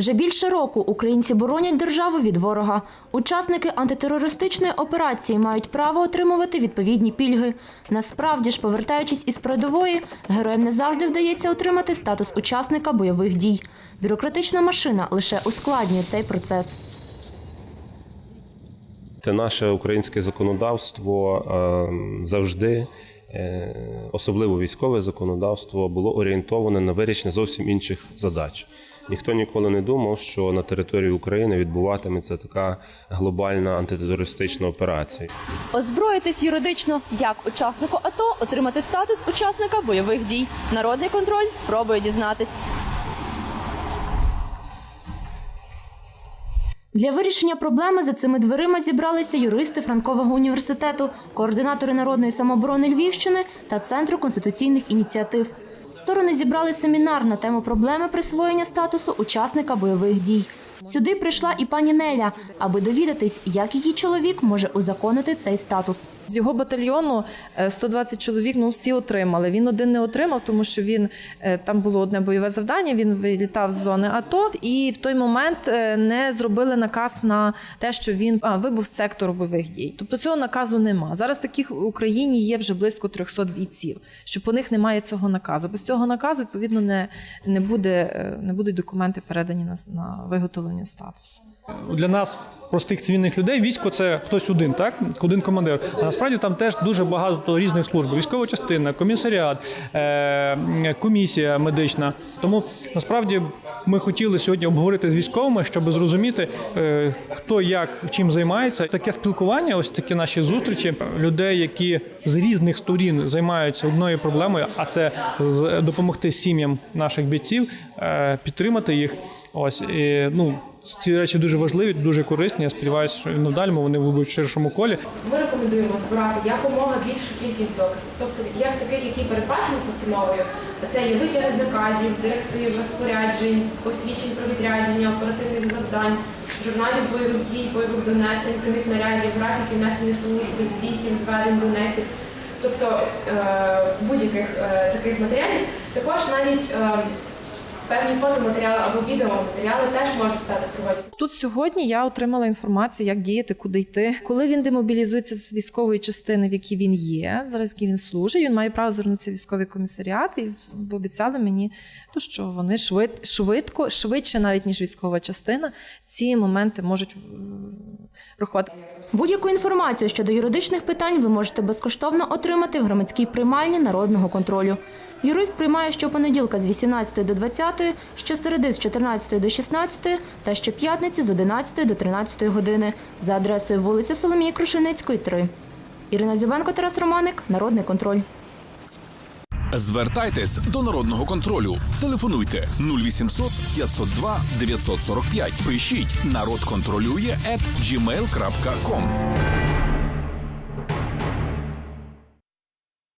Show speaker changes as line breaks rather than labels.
Вже більше року українці боронять державу від ворога. Учасники антитерористичної операції мають право отримувати відповідні пільги. Насправді ж, повертаючись із передової, героям не завжди вдається отримати статус учасника бойових дій. Бюрократична машина лише ускладнює цей процес.
Те наше українське законодавство е, завжди, е, особливо військове законодавство, було орієнтоване на вирішення зовсім інших задач. Ніхто ніколи не думав, що на території України відбуватиметься така глобальна антитерористична операція.
Озброїтись юридично як учаснику АТО отримати статус учасника бойових дій. Народний контроль спробує дізнатись. Для вирішення проблеми за цими дверима зібралися юристи Франкового університету, координатори народної самооборони Львівщини та Центру конституційних ініціатив. Сторони зібрали семінар на тему проблеми присвоєння статусу учасника бойових дій. Сюди прийшла і пані Неля, аби довідатись, як її чоловік може узаконити цей статус.
З його батальйону е, 120 чоловік, ну всі отримали. Він один не отримав, тому що він е, там було одне бойове завдання. Він вилітав з зони АТО, і в той момент е, не зробили наказ на те, що він а, вибув з сектору бойових дій. Тобто цього наказу нема. Зараз таких в Україні є вже близько 300 бійців. Що по них немає цього наказу. Без цього наказу відповідно не, не буде е, не будуть документи передані на, на виготовлення статусу.
для нас, простих цивільних людей, військо це хтось один, так один командир. А насправді там теж дуже багато різних служб: військова частина, комісаріат, е- комісія медична. Тому насправді ми хотіли сьогодні обговорити з військовими, щоб зрозуміти, е, хто як чим займається. Таке спілкування, ось такі наші зустрічі людей, які з різних сторін займаються одною проблемою, а це допомогти сім'ям наших бійців, е, підтримати їх. Ось і ну ці речі дуже важливі, дуже корисні. Я сподіваюся, що і надалі вони будуть в ширшому колі.
Ми рекомендуємо збирати якомога більшу кількість доказів, тобто як таких, які передбачені постановою, це є витяги з наказів, директив, розпоряджень, посвідчень про відрядження, оперативних завдань, журналів бойових дій, бойових донесень, книг нарядів, графіків несення служби, звітів, зведень, донесів, тобто е, будь-яких е, таких матеріалів. Також навіть е, певні фотоматеріали або відеоматеріали теж можуть стати проводити.
Тут сьогодні я отримала інформацію, як діяти, куди йти. Коли він демобілізується з військової частини, в якій він є, зараз якій він служить, він має право звернутися в військовий комісаріат і обіцяли мені, то що вони швид, швидко, швидше, навіть ніж військова частина, ці моменти можуть м, врахувати.
Будь-яку інформацію щодо юридичних питань ви можете безкоштовно отримати в громадській приймальні народного контролю. Юрист приймає щопонеділка з 18 до 20, щосереди з 14 до 16 та щоп'ятниці з 11 до 13 години за адресою вулиця Соломії Крушельницької, 3. Ірина Зюбенко, Тарас Романик, Народний контроль.
Звертайтесь до народного контролю. Телефонуйте 0800 502 945. Пишіть народ контролює gmail.com.